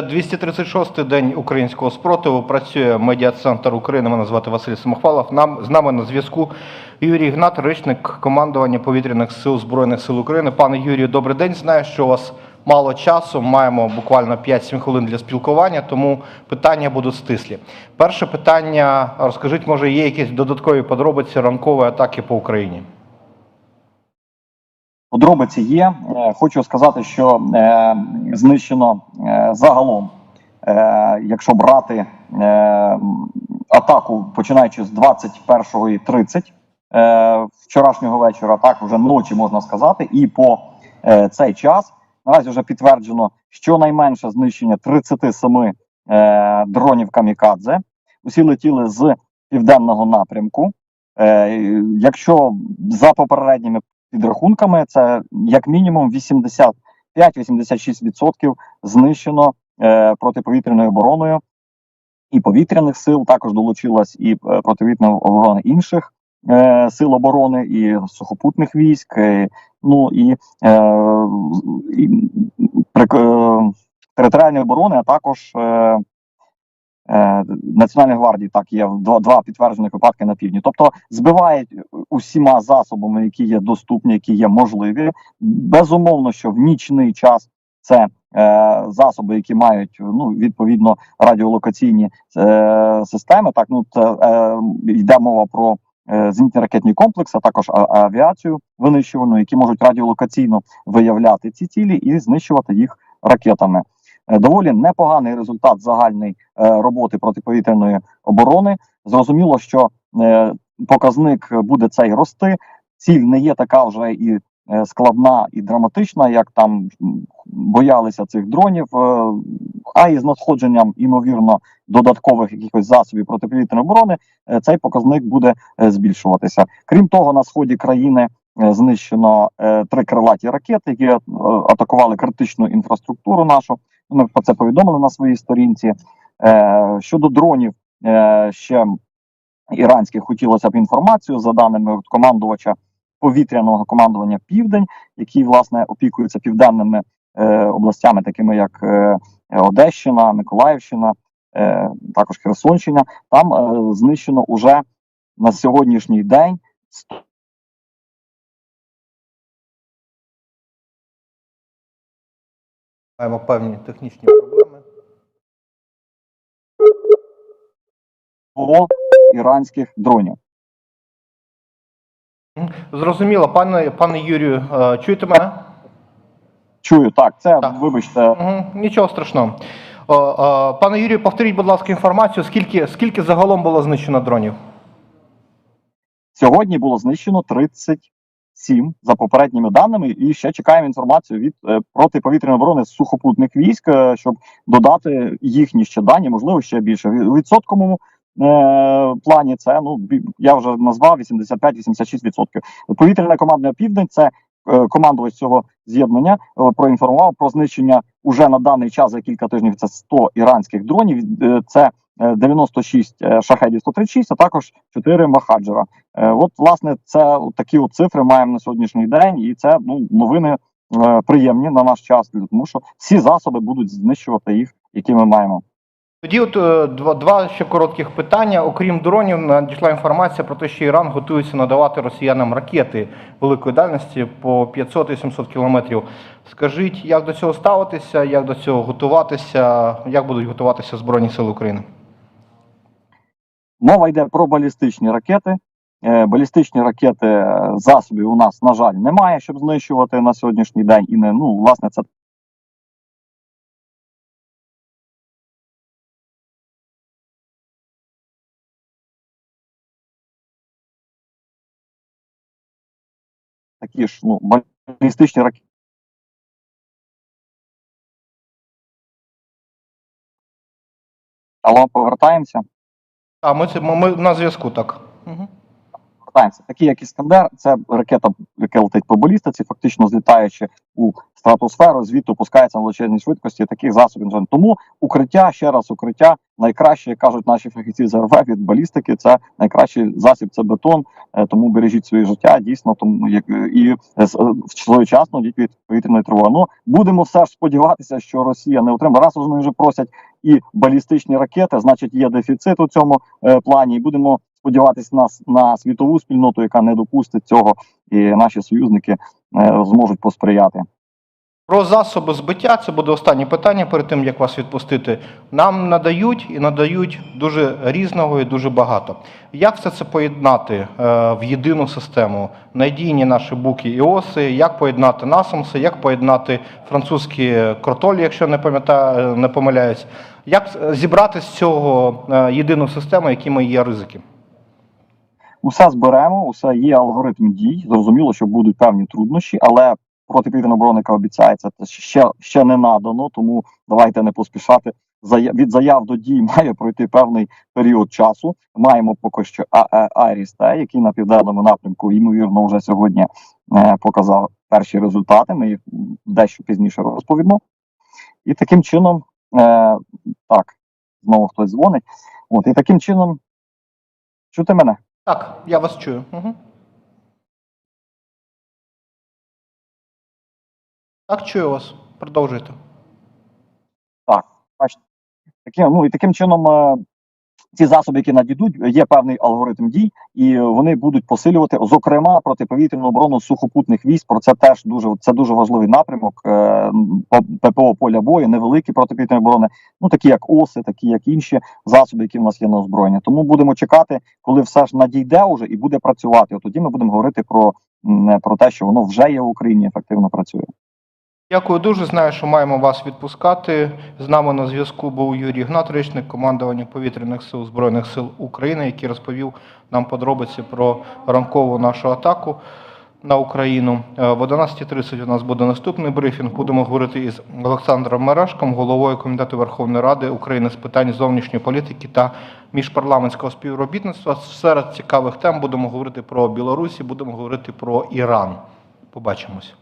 236-й день українського спротиву. Працює медіа-центр України. Мене звати Василь Самохвалов. Нам з нами на зв'язку Юрій Гнат, речник командування повітряних сил збройних сил України. Пане Юрію, добрий день. Знаю, що у вас мало часу. Маємо буквально 5-7 хвилин для спілкування, тому питання будуть стислі. Перше питання: розкажіть, може, є якісь додаткові подробиці ранкової атаки по Україні? Подробиці є. Е, Хочу сказати, що е, знищено е, загалом, якщо брати атаку починаючи з 21.30 е, вчорашнього вечора, так вже ночі можна сказати, і по цей час наразі вже підтверджено щонайменше знищення 37 е, дронів камікадзе. Усі летіли з південного напрямку. Якщо за попередніми підрахунками, це як мінімум 85-86% знищено е, протиповітряною обороною і повітряних сил. Також долучилась і е, протиповітряна оборона інших е, сил оборони, і сухопутних військ. е, ну і, е, і прик- е, територіальної оборони, а також е, Національної гвардії так є два, два підтверджених випадки на півдні. Тобто збивають усіма засобами, які є доступні, які є можливі. Безумовно, що в нічний час це е, засоби, які мають ну відповідно радіолокаційні е, системи. Так ну це е, йде мова про. е, Зенітні ракетні комплекси, а також авіацію винищувальну, які можуть радіолокаційно виявляти ці цілі і знищувати їх ракетами. Е, Доволі непоганий результат загальний е, роботи протиповітряної оборони. Зрозуміло, що е, показник буде цей рости. Ціль не є така вже і складна і драматична, як там боялися цих дронів, а і з надходженням, ймовірно, додаткових якихось засобів протиповітряної оборони, цей показник буде збільшуватися. Крім того, на сході країни знищено три крилаті ракети, які атакували критичну інфраструктуру нашу. Ми про це повідомили на своїй сторінці. Е, щодо дронів, е, ще іранських хотілося б інформацію за даними командувача повітряного командування Південь, який власне опікується південними е, областями, такими як е, Одещина, Миколаївщина, е, також Херсонщина. Там е, знищено уже на сьогоднішній день Маємо певні технічні проблеми. 100 іранських дронів. Зрозуміло, пане пане Юрію, е, чуєте мене? Чую, так, це Так. вибачте, Угу, нічого страшного. О, о, пане Юрію, повторіть, будь ласка, інформацію, скільки, скільки загалом було знищено дронів? Сьогодні було знищено 37 за попередніми даними, і ще чекаємо інформацію від е, протиповітряної оборони з сухопутних військ, е, щоб додати їхні ще дані, можливо, ще більше. В відсотковому е, плані це ну я вже назвав 85-86%. Повітряна командна південь це. е, Командувач цього з'єднання е, проінформував про знищення уже на даний час за кілька тижнів. Це 100 іранських дронів. е, Це 96 е, шахедів 136, а також 4 махаджера. Е, От, власне, це такі от цифри маємо на сьогоднішній день, і це ну новини е, приємні на наш час, тому що всі засоби будуть знищувати їх, які ми маємо. Тоді, от е, два, два ще коротких питання. Окрім дронів, надійшла інформація про те, що Іран готується надавати росіянам ракети великої дальності по 500 і 700 кілометрів. Скажіть, як до цього ставитися, як до цього готуватися, як будуть готуватися Збройні Сили України? Мова йде про балістичні ракети. Е, Балістичні ракети е, засобів у нас, на жаль, немає, щоб знищувати на сьогоднішній день. І не ну, власне, це такі ж ну, балістичні ракети. Але повертаємося. А ми це ми, ми на зв'язку, так. Угу. Такі як Іскандер, це ракета, яка летить по балістиці, фактично злітаючи у стратосферу, звідти опускається на величезній швидкості. Таких засобів тому укриття ще раз укриття. Найкраще як кажуть наші фахівці з РФ від балістики. Це найкращий засіб. Це бетон. Е, Тому бережіть своє життя. Дійсно, тому як е, і е, своєчасно йдіть від повітряної тривоги. Ну будемо все ж сподіватися, що Росія не отримає. Раз вони вже просять і балістичні ракети, значить є дефіцит у цьому плані. І будемо сподіватися на, с- на світову спільноту, яка не допустить цього, і наші союзники зможуть посприяти. Про засоби збиття це буде останнє питання перед тим, як вас відпустити. Нам надають і надають дуже різного і дуже багато. Як все це поєднати е, в єдину систему? Надійні наші буки і оси, як поєднати насамси, як поєднати французькі кротолі, якщо не пам'ятаю, не помиляюсь. Як е, зібрати з цього е, єдину систему, якими є ризики? Усе зберемо, усе є алгоритм дій. Зрозуміло, що будуть певні труднощі, але протиповітряна оборона, яка обіцяється, це ще, ще не надано. Тому давайте не поспішати. Від заяв до дій має пройти певний період часу. Маємо поки що Айріс який на південному напрямку, ймовірно, вже сьогодні е, показав перші результати. Ми їх дещо пізніше розповімо. І таким чином, е, так, знову хтось дзвонить. От і таким чином, чути мене? Так, я вас чую. Угу. Так, чую вас. Продовжуйте. Таким, ну і таким чином е, ці засоби, які надійдуть, є певний алгоритм дій, і вони будуть посилювати, зокрема, протиповітряну оборону сухопутних військ. Про це теж дуже це дуже важливий напрямок. Е, ППО поля бою, невеликі протиповітряні оборони, ну такі як оси, такі як інші засоби, які в нас є на озброєння. Тому будемо чекати, коли все ж надійде уже і буде працювати. От тоді ми будемо говорити про, про те, що воно вже є в Україні, ефективно працює. Дякую дуже. Знаю, що маємо вас відпускати. З нами на зв'язку був Юрій Гнат, речник командування повітряних сил Збройних сил України, який розповів нам подробиці про ранкову нашу атаку на Україну. Е, В 11.30 у нас буде наступний брифінг. Будемо говорити із Олександром Мерашком, головою Комітету Верховної Ради України з питань зовнішньої політики та міжпарламентського співробітництва. Серед цікавих тем будемо говорити про Білорусі, будемо говорити про Іран. Побачимось.